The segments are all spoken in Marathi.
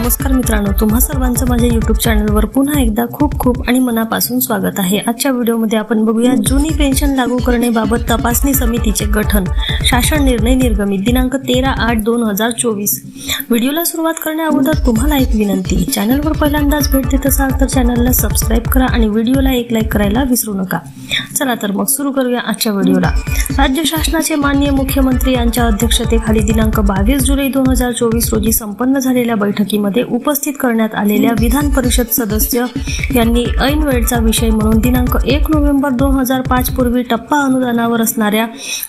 नमस्कार मित्रांनो तुम्हा सर्वांचं माझ्या युट्यूब चॅनलवर पुन्हा एकदा खूप खूप आणि मनापासून स्वागत आहे. आजच्या व्हिडिओमध्ये आपण बघूया जुनी पेन्शन लागू करण्याबाबत तपासणी समितीचे गठन शासन निर्णय निर्गमित दिनांक तेरा आठ दोन हजार चोवीस. व्हिडिओला सुरुवात करण्या अगोदर तुम्हाला एक विनंती चॅनलवर पहिल्यांदाच भेट देत असाल तर चॅनलला सबस्क्राईब करा आणि व्हिडिओला एक लाईक करायला विसरू नका. चला तर मग सुरू करूया आजच्या व्हिडिओला. राज्य शासनाचे माननीय मुख्यमंत्री यांच्या अध्यक्षतेखाली दिनांक बावीस जुलै दोन हजार चोवीस रोजी संपन्न झालेल्या बैठकीमध्ये उपस्थित करण्यात आलेल्या विधान परिषद सदस्य यांनी ऐन वेळचा विषय म्हणून दिनांक एक नोव्हेंबर दोन हजार पाच पूर्वी टप्पा अनुदानावर असणाऱ्या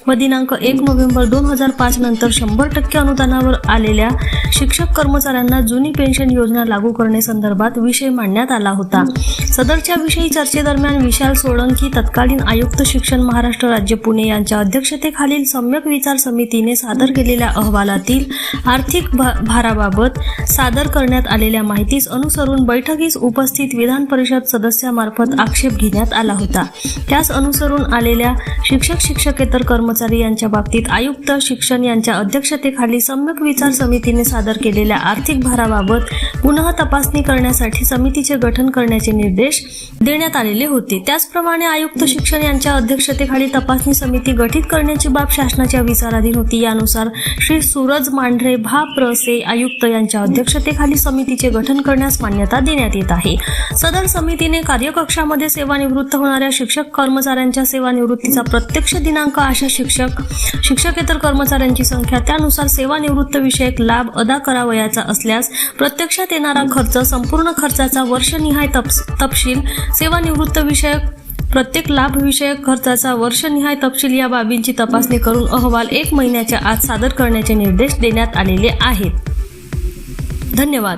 व दिनांक एक नोव्हेंबर दोन हजार पाच नंतर शंभर टक्के अनुदानावर आलेल्या शिक्षक कर्मचाऱ्यांना जुनी पेन्शन योजना लागू करण्यासंदर्भात विषय मांडण्यात आला होता. सदरच्या विषयी चर्चेदरम्यान विशाल सोळंकी तत्कालीन आयुक्त शिक्षण महाराष्ट्र राज्य पुणे यांच्या अध्यक्षतेखालील सम्यक विचार समितीने सादर केलेल्या अहवालातील आर्थिक भा- भाराबाबत सादर करण्यात आलेल्या माहितीस अनुसरून बैठकीस उपस्थित विधान परिषद सदस्यामार्फत आक्षेप घेण्यात आला होता. त्यास अनुसरून आलेल्या शिक्षक शिक्षकेतर कर्मचारी यांच्या बाबतीत आयुक्त शिक्षण यांच्या अध्यक्षतेखाली सम्यक विचार समितीने सादर केलेल्या आर्थिक भाराबाबत पुनः तपासणी करण्यासाठी समितीचे गठन करण्याचे निर्देश देण्यात आलेले होते. त्याचप्रमाणे आयुक्त शिक्षण यांच्या अध्यक्षतेखाली तपासणी समिती गठीत करण्याची बाब शासनाच्या विचाराधीन होती. यानुसार श्री सूरज मांढरे भा प्र से आयुक्त यांच्या अध्यक्षतेखाली समितीचे गठन करण्यास मान्यता देण्यात येत आहे. सदर समितीने कार्यकक्षामध्ये सेवानिवृत्त होणाऱ्या शिक्षक कर्मचाऱ्यांच्या सेवानिवृत्तीचा प्रत्यक्ष दिनांक अशा शिक्षक शिक्षकेतर कर्मचाऱ्यांची संख्या त्यानुसार सेवानिवृत्त विषयक लाभ अदा करावयाचा असल्यास प्रत्यक्षात येणारा खर्च संपूर्ण खर्चाचा वर्षनिहाय तपस- तपशील सेवानिवृत्त विषयक प्रत्येक लाभविषयक खर्चाचा वर्षनिहाय तपशील या बाबींची तपासणी करून अहवाल एक महिन्याच्या आत सादर करण्याचे निर्देश देण्यात आलेले आहेत. धन्यवाद.